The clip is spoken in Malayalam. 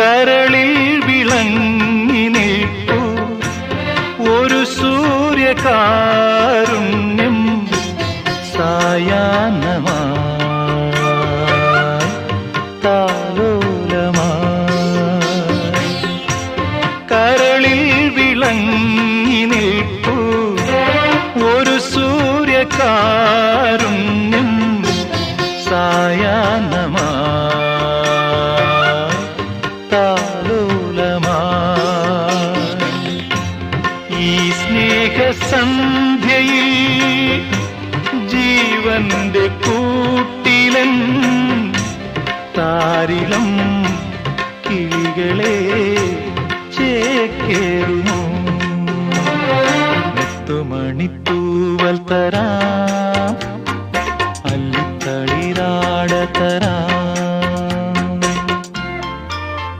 കരളിൽ വിളങ്ങി നിൽപ്പൂ. ഒരു സൂര്യകാരുണ്യം സായാഹ്നമായി താലോലമായി. കരളിൽ വിളങ്ങി നിൽപ്പൂ. ഒരു സൂര്യകാരുണ്യം സായാഹ്നമായി. ഈ സ്നേഹസന്ധ്യയിൽ ജീവന്റെ കൂട്ടിലൻ താരിളം കിളികളെ ചേക്കേറുന്നു എത്തുമണിത്തൂവൽ തരാം അല്ലിത്തളിരാട